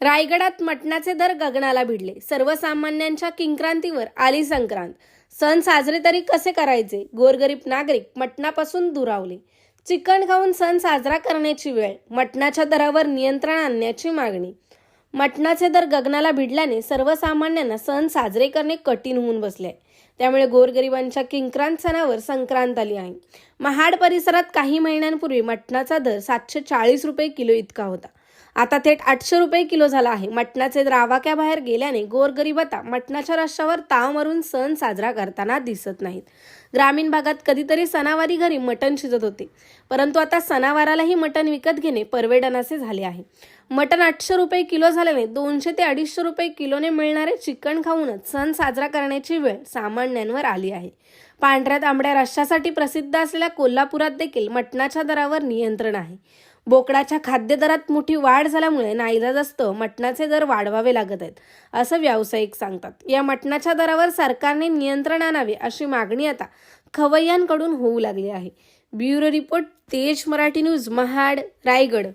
रायगडात मटणाचे दर गगनाला भिडले. सर्वसामान्यांच्या किंक्रांतीवर आली संक्रांत. सण साजरे तरी कसे करायचे? गोरगरीब नागरिक मटणापासून दुरावले. चिकन खाऊन सण साजरा करण्याची वेळ मटणाच्या दरावर नियंत्रण आणण्याची मागणी. मटणाचे दर गगनाला भिडल्याने सर्वसामान्यांना सण साजरे करणे कठीण होऊन बसले. आहे. त्यामुळे गोरगरिबांच्या किंक्रांत सणावर संक्रांत आली आहे. महाड परिसरात काही महिन्यांपूर्वी मटणाचा दर सातशे चाळीस रुपये किलो इतका होता. आता थेट आठशे रुपये किलो झाला आहे. मटणाचे द्रावाक्याबाहेर गेल्याने गोरगरीबता मटणाच्या रश्यावर ताव मारून सण साजरा करताना दिसत नाहीत. ग्रामीण भागात कधीतरी सणावारी घरी मटण शिजत होते. परंतु आता सणावारालाही मटण विकत घेणे परवेडनाचे झाले आहे. मटण आठशे रुपये किलो झाल्याने दोनशे ते अडीचशे रुपये किलोने मिळणारे चिकन खाऊनच सण साजरा करण्याची वेळ सामान्यांवर आली आहे. पांढऱ्या तांबड्या रश्यासाठी प्रसिद्ध असलेल्या कोल्हापुरात देखील मटणाच्या दरावर नियंत्रण आहे. बोकडाच्या खाद्यदरात मोठी वाढ झाल्यामुळे नाईलाजास्तव मटणाचे दर वाढवावे लागत आहेत असं व्यावसायिक सांगतात. या मटणाच्या दरावर सरकारने नियंत्रण आणावे अशी मागणी आता खवय्यांकडून होऊ लागली आहे. ब्युरो रिपोर्ट तेज मराठी न्यूज महाड रायगड.